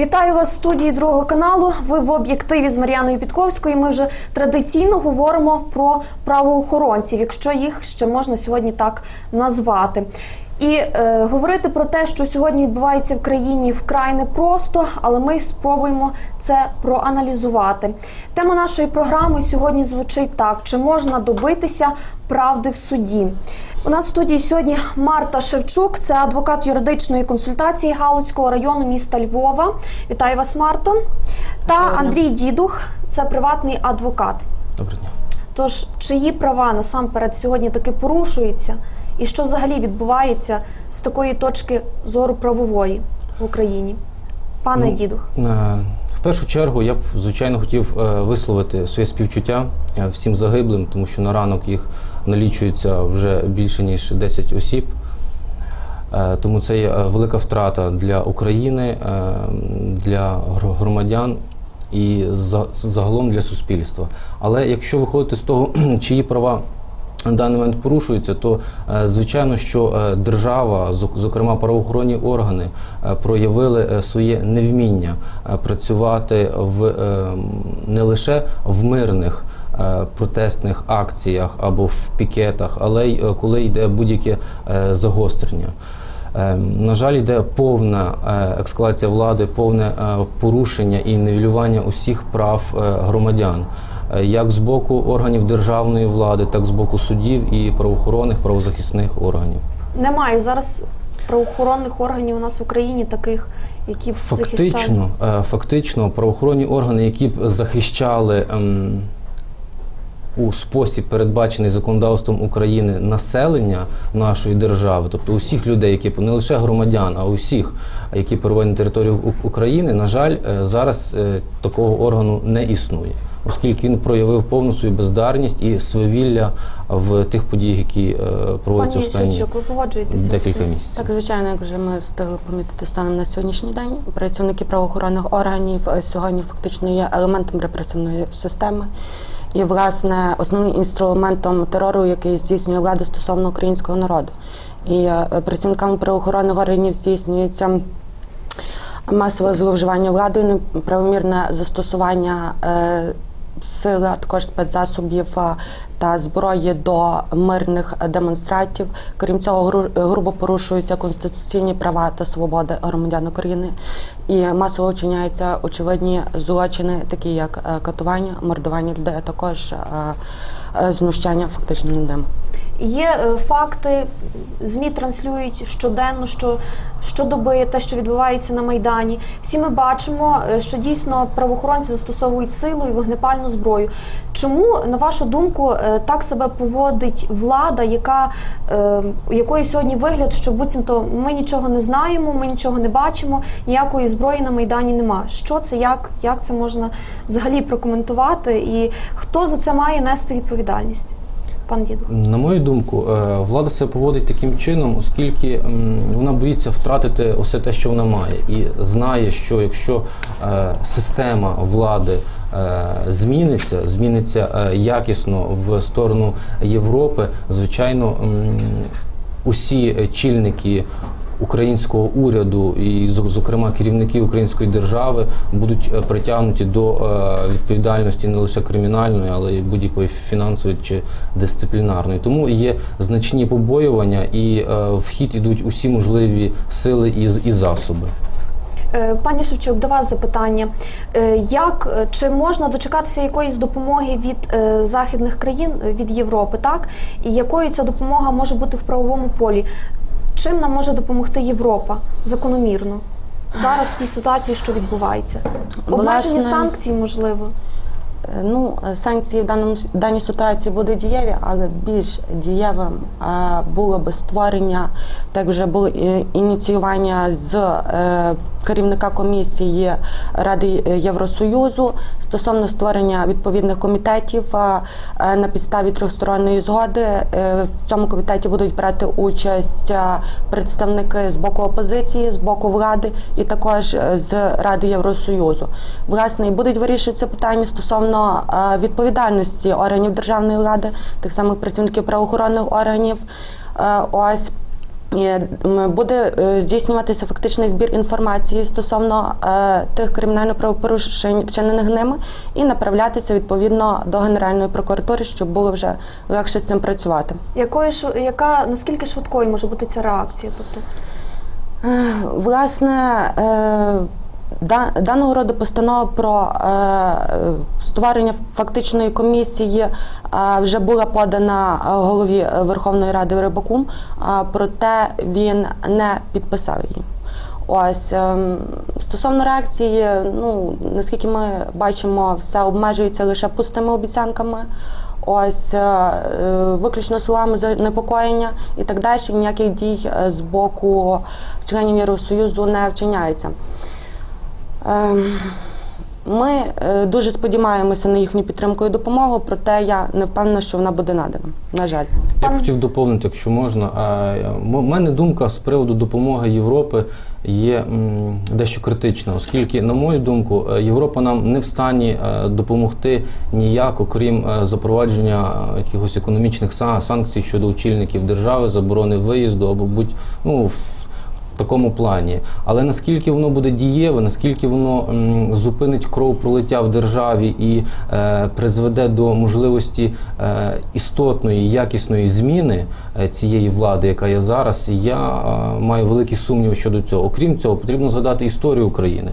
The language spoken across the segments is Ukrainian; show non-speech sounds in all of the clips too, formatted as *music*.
Вітаю вас в студії другого каналу. Ви в об'єктиві з Мар'яною Підковською. Ми вже традиційно говоримо про правоохоронців, якщо їх ще можна сьогодні так назвати. І е, говорити про те, що сьогодні відбувається в країні, вкрай непросто, але ми спробуємо це проаналізувати. Тема нашої програми сьогодні звучить так: чи можна добитися правди в суді? У нас в студії сьогодні Марта Шевчук, це адвокат юридичної консультації Галицького району міста Львова. Вітаю вас, Марто. Та Андрій Дідух, це приватний адвокат. Доброго дня. Тож, чиї права насамперед сьогодні таки порушуються, і що взагалі відбувається з такої точки зору правової в Україні? Пане Ну, Дідух, Е, В першу чергу я б звичайно хотів е, висловити своє співчуття е, всім загиблим, тому що на ранок їх налічується вже більше ніж 10 осіб. Тому це є велика втрата для України, для громадян і за- загалом для суспільства. Але якщо виходити з того, *clears throat* чиї права на даний момент порушуються, то е, звичайно, що е, держава, зок- зокрема правоохоронні органи, е, проявили своє невміння працювати в не лише в мирних. Протестних акціях або в пікетах, але й коли йде будь-яке загострення. На жаль, йде повна ескалація влади, повне порушення і нівелювання усіх прав громадян, як з боку органів державної влади, так і з боку суддів і правоохоронних правозахисних органів. немає зараз правоохоронних органів у нас в Україні таких, які б. Фактично, е, фактично, правоохоронні органи, які б захищали ем, у спосіб, передбачений законодавством України, населення нашої держави, тобто усіх людей, які не лише громадян, а усіх, які перебувають на території України, на жаль, е, зараз е, такого органу не існує. Оскільки він проявив повну свою бездарність і свавілля в тих подіях, які е, проводяться Пані останні ви погоджуєтеся? декілька місяців. Так, звичайно, як вже ми встигли помітити станом на сьогоднішній день, працівники правоохоронних органів е, сьогодні фактично є елементом репресивної системи. І, власне, основним інструментом терору, який здійснює влада стосовно українського народу. І е, працівниками правоохоронних органів здійснюється масове зловживання владою, неправомірне застосування е, сили, а також спецзасобів е, та зброї до мирних демонстрантів. Крім цього, гру- грубо порушуються конституційні права та свободи громадян України. І масово вчиняються очевидні злочини, такі як е, катування, мордування людей, а також е, знущання фактично ними. Є е, факти, ЗМІ транслюють щоденно, що щодоби те, що відбувається на Майдані. Всі ми бачимо, е, що дійсно правоохоронці застосовують силу і вогнепальну зброю. Чому, на вашу думку, е, так себе поводить влада, яка у якої сьогодні вигляд, що буцімто ми нічого не знаємо, ми нічого не бачимо, ніякої зброї на Майдані нема. Що це, як, як це можна взагалі прокоментувати, і хто за це має нести відповідальність? Пан Діду. На мою думку, е, влада себе поводить таким чином, оскільки вона боїться втратити усе те, що вона має, і знає, що якщо е, система влади е, зміниться, зміниться якісно в сторону Європи, звичайно, усі чільники. Українського уряду і зок- зокрема керівники української держави будуть е, притягнуті до е, відповідальності не лише кримінальної, але й будь-якої фінансової чи дисциплінарної. Тому є значні побоювання, і е, в хід ідуть усі можливі сили і, і засоби. Пані Шевчук, до вас запитання. Як чи можна дочекатися якоїсь допомоги від західних країн, від Європи, так? І якою ця допомога може бути в правовому полі? Чим нам може допомогти Європа закономірно зараз в тій ситуації, що відбувається? Обмеження Власне, санкцій, можливо. Е, Ну, е, санкції в даному даній ситуації будуть дієві, але більш дієвим е, було би створення, так вже було ініціювання з е, керівника комісії Ради Євросоюзу стосовно створення відповідних комітетів е, на підставі трьохсторонньої згоди. Е, В цьому комітеті будуть брати участь представники з боку опозиції, з боку влади і також е, з Ради Євросоюзу. Власне, і будуть вирішуватися питання стосовно відповідальності органів державної влади, тих самих працівників правоохоронних органів. Ось. М, Буде е, здійснюватися фактичний збір інформації стосовно е, тих кримінально-правопорушень, вчинених ними, і направлятися відповідно до Генеральної прокуратури, щоб було вже легше з цим працювати. Якою яка наскільки швидкою може бути ця реакція? Тобто Е, Власне, е, даного роду постанова про е, створення фактичної комісії е, вже була подана е, голові Верховної Ради Рибакум, е, проте він не підписав її. Ось ем, стосовно реакції, ну наскільки ми бачимо, все обмежується лише пустими обіцянками. Ось виключно словами занепокоєння і так далі. Ніяких дій з боку членів Євросоюзу не вчиняється. Ем, Ми е, дуже сподіваємося на їхню підтримку і допомогу, проте я не впевнена, що вона буде надана. На жаль. Я б Пан- хотів доповнити, якщо можна. У мене думка з приводу допомоги Європи є дещо критична, оскільки, на мою думку, е, Європа нам не в стані е, допомогти ніяк, окрім запровадження якихось економічних санкцій щодо очільників держави, заборони виїзду або будь ну в такому плані. Але наскільки воно буде дієве, наскільки воно м, зупинить кровопролиття в державі і е, призведе до можливості е, істотної, якісної зміни е, цієї влади, яка є зараз, я е, маю великі сумніви щодо цього. Окрім цього, потрібно згадати історію України.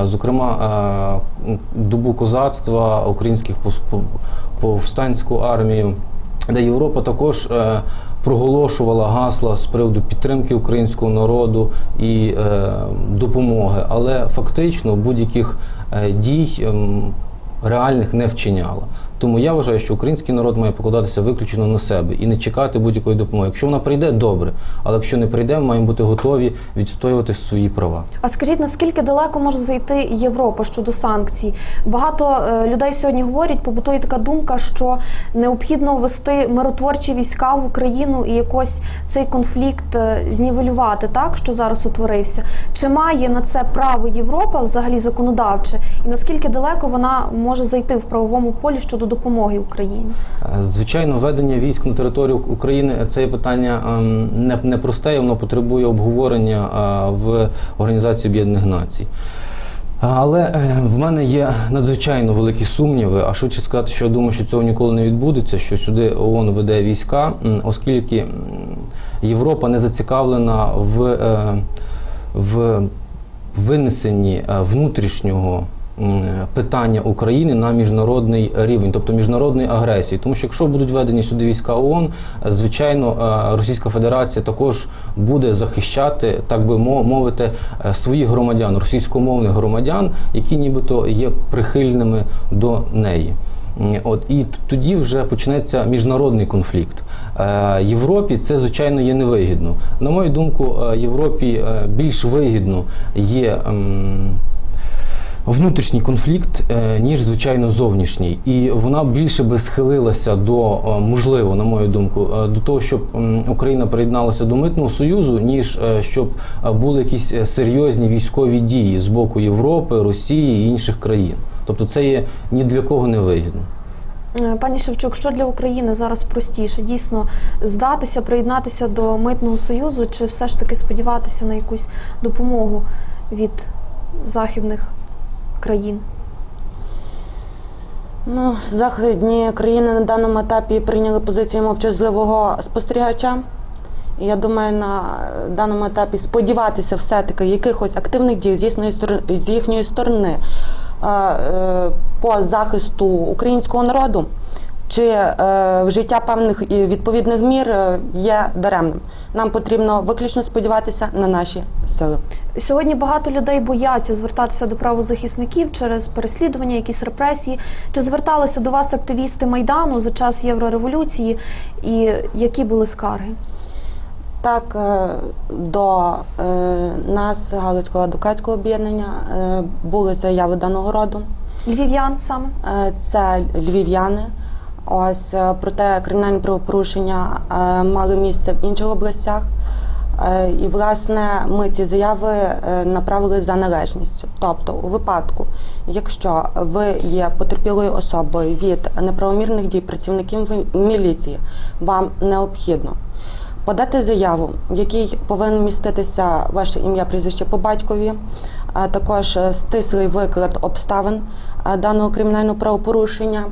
Е, Зокрема, е, добу козацтва, українських повстанську армію, де Європа також е, проголошувала гасла з приводу підтримки українського народу і е, допомоги, але фактично будь-яких е, дій ем, реальних не вчиняла. Тому я вважаю, що український народ має покладатися виключно на себе і не чекати будь-якої допомоги. Якщо вона прийде, добре. Але якщо не прийде, ми маємо бути готові відстоювати свої права. А скажіть, наскільки далеко може зайти Європа щодо санкцій? Багато е, людей сьогодні говорять, побутує така думка, що необхідно ввести миротворчі війська в Україну і якось цей конфлікт е, знівелювати, так що зараз утворився. Чи має на це право Європа взагалі законодавче? І наскільки далеко вона може зайти в правовому полі щодо допомоги Україні? Е, Звичайно, введення військ на територію України це питання ем, не, і воно потребує обговорення е, в Організації Об'єднаних Націй. Але е, в мене є надзвичайно великі сумніви, а швидше сказати, що я думаю, що цього ніколи не відбудеться, що сюди ООН веде війська, оскільки Європа не зацікавлена в, е, в винесенні е, внутрішнього питання України на міжнародний рівень, тобто міжнародної агресії. Тому що якщо будуть введені сюди війська ООН, е, звичайно, е, Російська Федерація також буде захищати, так би мовити, е, своїх громадян, російськомовних громадян, які нібито є прихильними до неї. От і тоді вже почнеться міжнародний конфлікт. Е, Європі це звичайно є невигідно. На мою думку, е, Європі е, більш вигідно є. Внутрішній конфлікт, е, ніж звичайно зовнішній, і вона більше би схилилася до е, можливо, на мою думку, е, до того, щоб Україна приєдналася до митного союзу, ніж щоб були якісь серйозні військові дії з боку Європи, Росії і інших країн. Тобто, це є ні для кого не вигідно. Пані Шевчук, що для України зараз простіше? Дійсно здатися, приєднатися до митного союзу, чи все ж таки сподіватися на якусь допомогу від західних країн? Ну, західні країни на даному етапі прийняли позицію мовчазливого спостерігача. І я думаю, на даному етапі сподіватися все-таки якихось активних дій з їхньої сторони, з їхньої сторони е, по захисту українського народу чи е, вжиття певних і відповідних мір е, є даремним. Нам потрібно виключно сподіватися на наші сили. Сьогодні багато людей бояться звертатися до правозахисників через переслідування, якісь репресії. Чи зверталися до вас активісти майдану за час єврореволюції, і які були скарги? Так, е, до е, нас, Галицького адвокатського об'єднання, е, були заяви даного роду. Львів'ян саме? Е, Це львів'яни. Ось е, проте кримінальні правопорушення е, мали місце в інших областях. Е, І, власне, ми ці заяви направили за належністю. Тобто, у випадку, якщо ви є потерпілою особою від неправомірних дій працівників міліції, вам необхідно подати заяву, в якій повинен міститися ваше ім'я, прізвище по батькові, а також стислий виклад обставин даного кримінального правопорушення.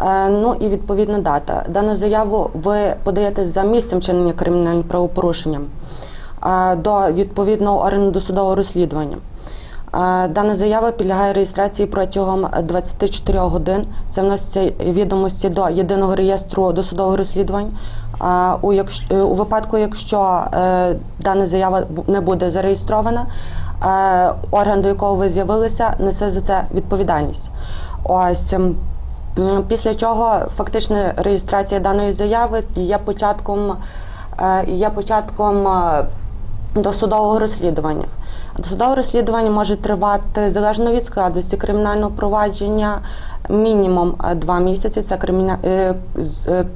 Е, Ну і відповідна дата. Дану заяву ви подаєте за місцем чинення кримінального правопорушення е, до відповідного органу досудового розслідування. Е, Дана заява підлягає реєстрації протягом 24 годин. Це вносяться відомості до єдиного реєстру досудових розслідувань. У, у випадку, якщо дана заява не буде зареєстрована, орган, до якого ви з'явилися, несе за це відповідальність. Ось ем, після чого фактична реєстрація даної заяви є початком, е, є початком е, досудового розслідування. Досудове розслідування може тривати залежно від складності кримінального провадження мінімум е, два місяці. Це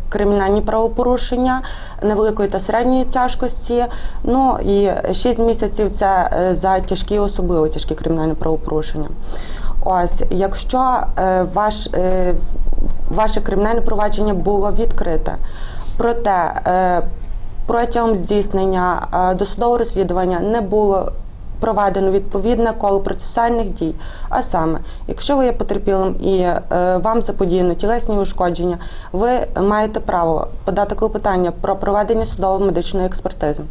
кримінальні правопорушення невеликої та середньої тяжкості. Ну і шість місяців це за тяжкі, особливо тяжкі кримінальні правопорушення. Ось, якщо е, ваш, е, ваше кримінальне провадження було відкрите, проте е, протягом здійснення досудового розслідування не було проведено відповідне коло процесуальних дій. А саме, якщо ви є потерпілим і вам заподіяно тілесні ушкодження, ви маєте право подати клопотання про проведення судово-медичної експертизи.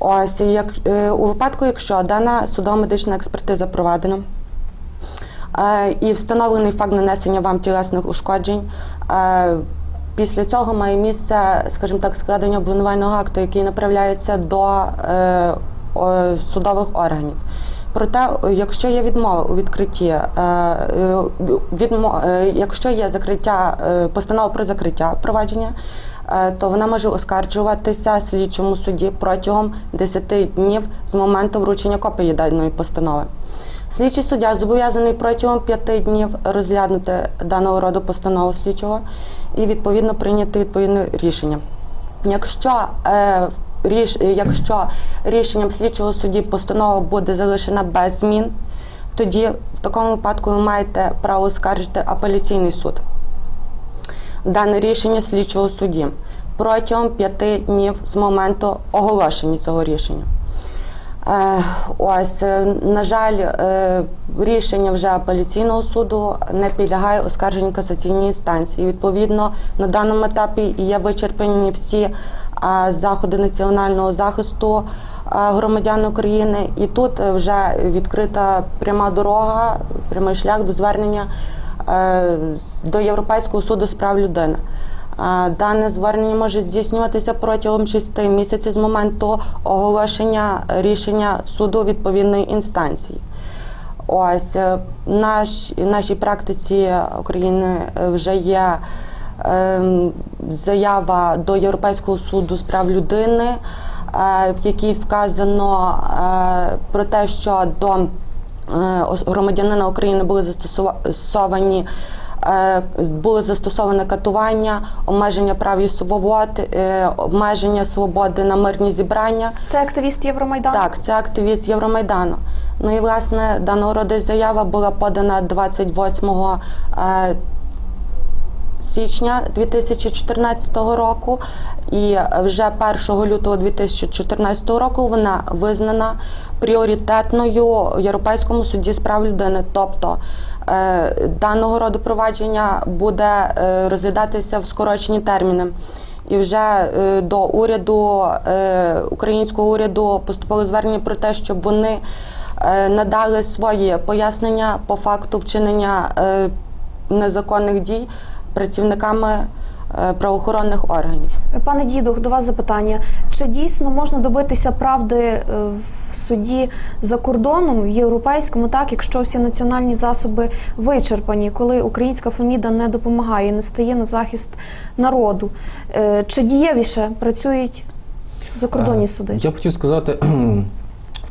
Ось як у випадку, якщо дана судово-медична експертиза проведена. Е, і встановлений факт нанесення вам тілесних ушкоджень. Е, Після цього має місце, скажімо так, складення обвинувального акту, який направляється до е, судових органів. Проте, якщо є відмова у відкритті, якщо є закриття постанова про закриття провадження, то вона може оскаржуватися слідчому суді протягом 10 днів з моменту вручення копії даної постанови. Слідчий суддя зобов'язаний протягом п'яти днів розглянути даного роду постанову слідчого і відповідно прийняти відповідне рішення. Якщо, е, ріш, якщо рішенням слідчого судді постанова буде залишена без змін, тоді в такому випадку ви маєте право оскаржити апеляційний суд. Дане рішення слідчого судді протягом п'яти днів з моменту оголошення цього рішення. Е, Ось, е, на жаль, е, рішення вже апеляційного суду не підлягає оскарженню касаційній інстанції. Відповідно, на даному етапі є вичерпані всі заходи національного захисту громадян України, і тут вже відкрита пряма дорога, прямий шлях до звернення до Європейського суду з прав людини. Е, Дане звернення може здійснюватися протягом 6 місяців з моменту оголошення рішення суду відповідної інстанції. Ось е, наш, в нашій практиці України е, вже є ем, заява до Європейського суду з прав людини, е, в якій вказано е, про те, що до е, громадянина України були застосовані. Е, Було застосоване катування, обмеження прав і свобод, е, обмеження свободи на мирні зібрання. Це активіст Євромайдану? Так, це активіст Євромайдану. Ну і власне даного роду заява була подана 28 е, січня 2014 року, і вже 1 лютого 2014 року вона визнана пріоритетною в Європейському суді з прав людини. Тобто е, даного роду провадження буде е, розглядатися в скорочені терміни. І вже е, до уряду українського уряду поступило звернення про те, щоб вони надали свої пояснення по факту вчинення незаконних дій працівниками е, правоохоронних органів. Пане Дідух, до вас запитання. Чи дійсно можна добитися правди е, в суді за кордоном, в європейському, так, якщо всі національні засоби вичерпані, коли українська феміда не допомагає, не стає на захист народу? Е, Чи дієвіше працюють закордонні суди? Я б хотів сказати *clears throat*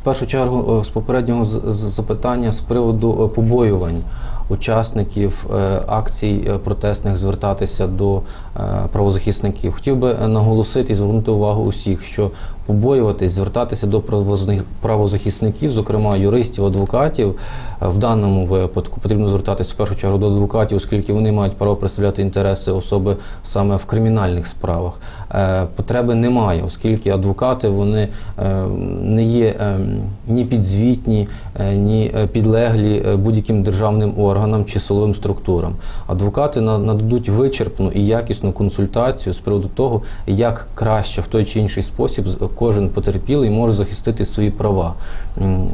в першу чергу з попереднього запитання з приводу побоювань. Учасників е, акцій е, протестних звертатися до е, правозахисників. Хотів би наголосити і звернути увагу усіх, що побоюватись, звертатися до правозахисни- правозахисників, зокрема юристів, адвокатів, в даному випадку потрібно звертатися в першу чергу до адвокатів, оскільки вони мають право представляти інтереси особи саме в кримінальних справах. Е, Потреби немає, оскільки адвокати вони е, не є е, ні підзвітні, ні підлеглі будь-яким державним органам чи силовим структурам. Адвокати на- нададуть вичерпну і якісну консультацію з приводу того, як краще в той чи інший спосіб кожен потерпілий може захистити свої права.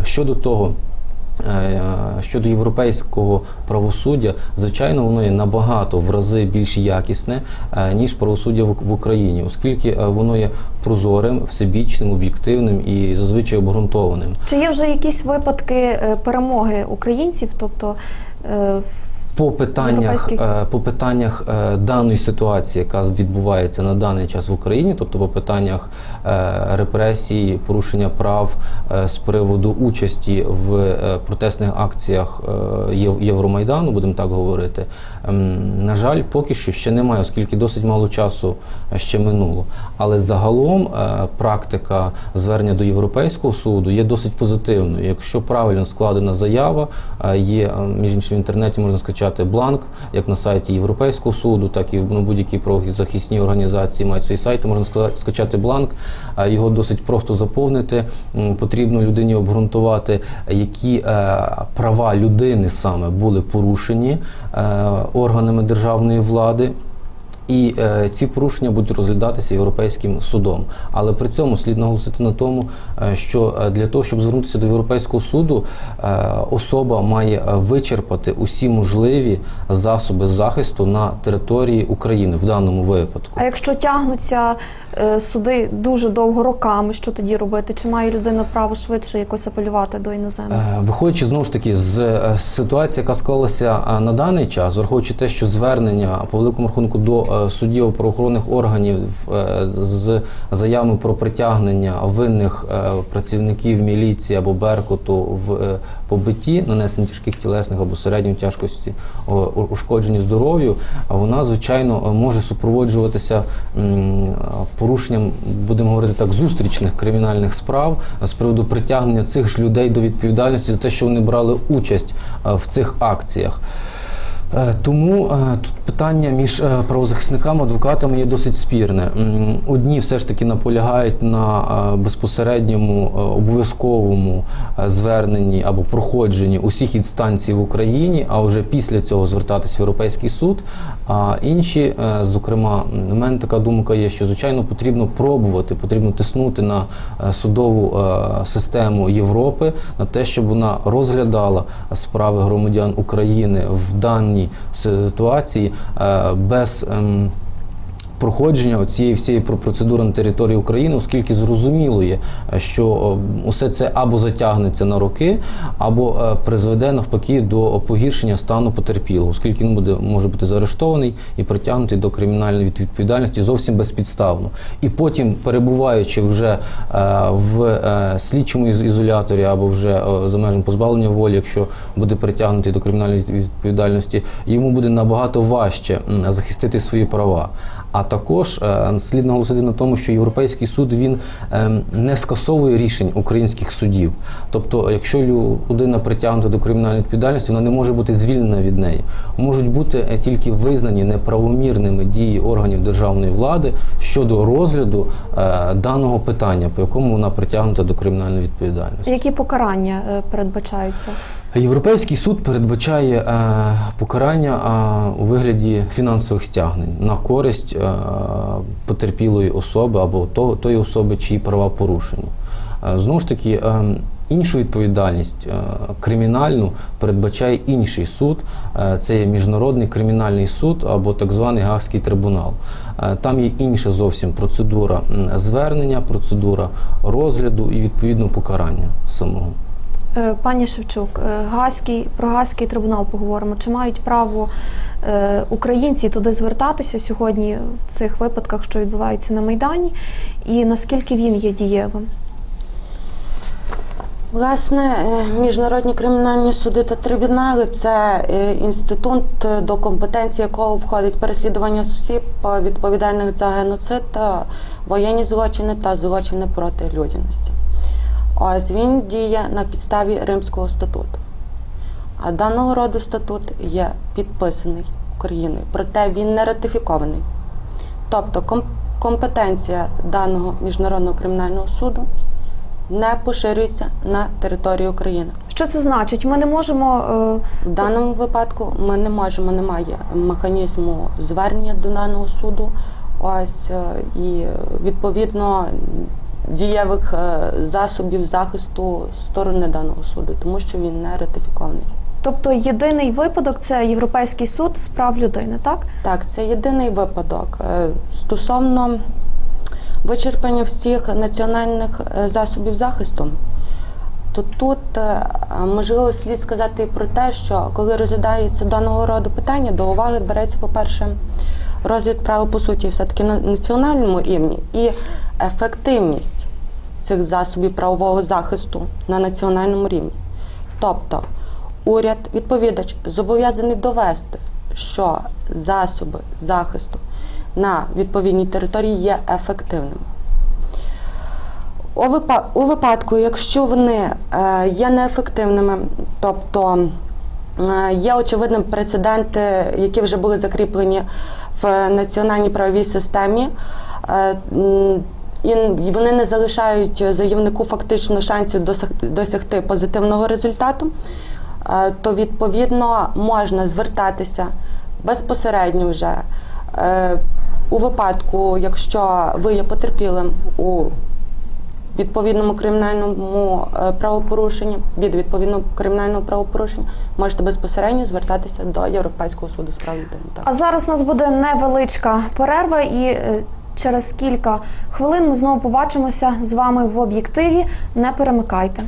Щодо того, Е, Щодо європейського правосуддя, звичайно, воно є набагато в рази більш якісне, е, ніж правосуддя в Україні, оскільки е, воно є прозорим, всебічним, об'єктивним і зазвичай обґрунтованим. Чи є вже якісь випадки перемоги українців? Тобто По питаннях, по питаннях даної ситуації, яка відбувається на даний час в Україні, тобто по питаннях репресій, порушення прав е, з приводу участі в е, протестних акціях е, Єв- Євромайдану, будемо так говорити, ем, на жаль, поки що ще немає, оскільки досить мало часу е, ще минуло. Але загалом е, практика звернення до Європейського суду є досить позитивною. Якщо правильно складена заява, е, є е, між іншим в інтернеті можна скачати бланк, як на сайті Європейського суду, так і на будь-які правозахисні організації мають свої сайти. Можна ска- скачати бланк, е, його досить просто заповнити. Потрібно людині обґрунтувати, які е, права людини саме були порушені е, органами державної влади. І е, ці порушення будуть розглядатися європейським судом. Але при цьому слід наголосити на тому, е, що е, для того, щоб звернутися до європейського суду, е, особа має е, вичерпати усі можливі засоби захисту на території України в даному випадку. а якщо тягнуться е, суди дуже довго роками, що тоді робити? Чи має людина право швидше якось апелювати до іноземних? Е, Виходячи знову ж таки з е, ситуації, яка склалася е, на даний час, враховуючи те, що звернення по великому рахунку до суддів правоохоронних органів е, з заявами про притягнення винних е, працівників міліції або Беркуту в е, побитті, нанесенні тяжких тілесних або середньої тяжкості ушкодженню здоров'ю, вона звичайно е, може супроводжуватися порушенням, будемо говорити так, зустрічних кримінальних справ з приводу притягнення цих ж людей до відповідальності за те, що вони брали участь е, в цих акціях. Е, Тому е, тут питання між е, правозахисниками, адвокатами є досить спірне. Одні все ж таки наполягають на безпосередньому обов'язковому зверненні або проходженні усіх інстанцій в Україні, а вже після цього звертатися в Європейський суд. А інші, зокрема, в мене така думка є, що звичайно потрібно пробувати, потрібно тиснути на судову систему Європи на те, щоб вона розглядала справи громадян України в даній ситуації е, без. Проходження цієї всієї про- процедури на території України, оскільки зрозуміло є, е, що усе це або затягнеться на роки, або е, призведе навпаки до погіршення стану потерпілого, оскільки він буде може бути заарештований і притягнутий до кримінальної відповідальності зовсім безпідставно. І потім, перебуваючи вже е, в е, слідчому ізоляторі або вже е, за межами позбавлення волі, якщо буде притягнутий до кримінальної відповідальності, йому буде набагато важче захистити свої права. А також е, слід наголосити на тому, що Європейський суд він е, не скасовує рішень українських судів. Тобто, якщо людина притягнута до кримінальної відповідальності, вона не може бути звільнена від неї. Можуть бути е, тільки визнані неправомірними дії органів державної влади щодо розгляду е, даного питання, по якому вона притягнута до кримінальної відповідальності. Які покарання передбачаються? Європейський суд передбачає е, покарання е, у вигляді фінансових стягнень на користь е, потерпілої особи або того, тої особи, чиї права порушені. Е, знову ж таки, е, іншу відповідальність е, кримінальну передбачає інший суд. Е, це є міжнародний кримінальний суд або так званий Гаагський трибунал. Е, там є інша зовсім процедура звернення, процедура розгляду і відповідно покарання самого. Е, Пані Шевчук, е, Гаазький, про Гаазький трибунал поговоримо. Чи мають право е, українці туди звертатися сьогодні в цих випадках, що відбуваються на Майдані, і наскільки він є дієвим? Власне, міжнародні кримінальні суди та трибунали це інститут, до компетенції якого входить переслідування осіб відповідальних за геноцид, воєнні злочини та злочини проти людяності. Ось він діє на підставі Римського статуту. А даного роду статут є підписаний Україною, проте він не ратифікований. Тобто компетенція даного міжнародного кримінального суду не поширюється на територію України. Що це значить? Ми не можемо. е, В даному випадку ми не можемо, немає механізму звернення до даного суду. Ось е, і відповідно дієвих е, засобів захисту сторони даного суду, тому що він не ратифікований. Тобто єдиний випадок це Європейський суд з прав людини, так? Так, це єдиний випадок. Е, Стосовно вичерпання всіх національних е, засобів захисту, то тут можливо слід сказати і про те, що коли розглядається даного роду питання, до уваги береться, по-перше, розгляд права по суті все-таки на національному рівні і ефективність цих засобів правового захисту на національному рівні. Тобто уряд, відповідач, зобов'язаний довести, що засоби захисту на відповідній території є ефективними. У, випадку, якщо вони е, є неефективними, тобто е, є очевидним прецеденти, які вже були закріплені в національній правовій системі, е, і вони не залишають заявнику фактично шансів досягти позитивного результату, е, то відповідно можна звертатися безпосередньо вже е, у випадку, якщо ви є потерпілим у відповідному кримінальному правопорушенню, правопорушенні, від відповідного кримінального правопорушення, можете безпосередньо звертатися до Європейського суду з прав людини. Так. А зараз у нас буде невеличка перерва, і е, через кілька хвилин ми знову побачимося з вами в об'єктиві. Не перемикайте.